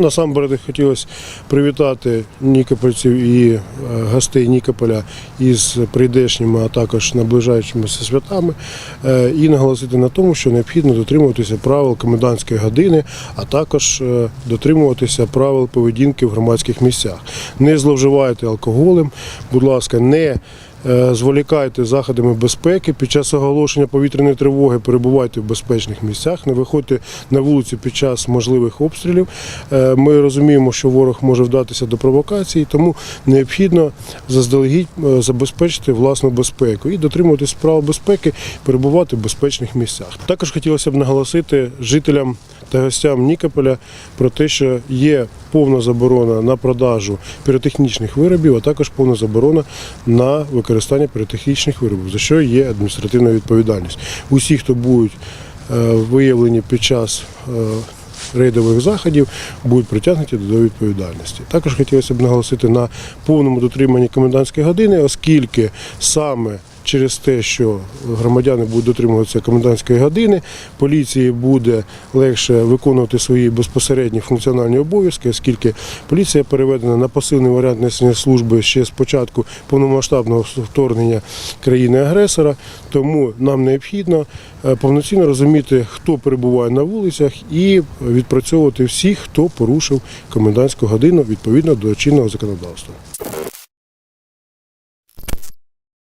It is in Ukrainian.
Насамперед хотілося привітати нікопольців і е, гостей Нікополя із прийдешніми, а також наближаючимися святами, е, і наголосити на тому, що необхідно дотримуватися правил комендантської години, а також е, дотримуватися правил поведінки в громадських місцях. Не зловживайте алкоголем, будь ласка, не зволікайте заходами безпеки. Під час оголошення повітряної тривоги перебувайте в безпечних місцях, не виходьте на вулицю під час можливих обстрілів. Е, Ми розуміємо, що ворог може вдатися до провокації, тому необхідно заздалегідь е, забезпечити власну безпеку і дотримуватись правил безпеки, перебувати в безпечних місцях. Також хотілося б наголосити жителям та гостям Нікополя про те, що є повна заборона на продажу піротехнічних виробів, а також повна заборона на використання піротехнічних виробів, за що є адміністративна відповідальність. Усі, хто будуть е, виявлені під час е, рейдових заходів, будуть притягнуті до відповідальності. Також хотілося б наголосити на повному дотриманні комендантської години, оскільки саме Через те, що громадяни будуть дотримуватися комендантської години, поліції буде легше виконувати свої безпосередні функціональні обов'язки, оскільки поліція переведена на пасивний варіант несення служби ще з початку повномасштабного вторгнення країни-агресора. Тому нам необхідно е, повноцінно розуміти, хто перебуває на вулицях, і відпрацьовувати всіх, хто порушив комендантську годину відповідно до чинного законодавства.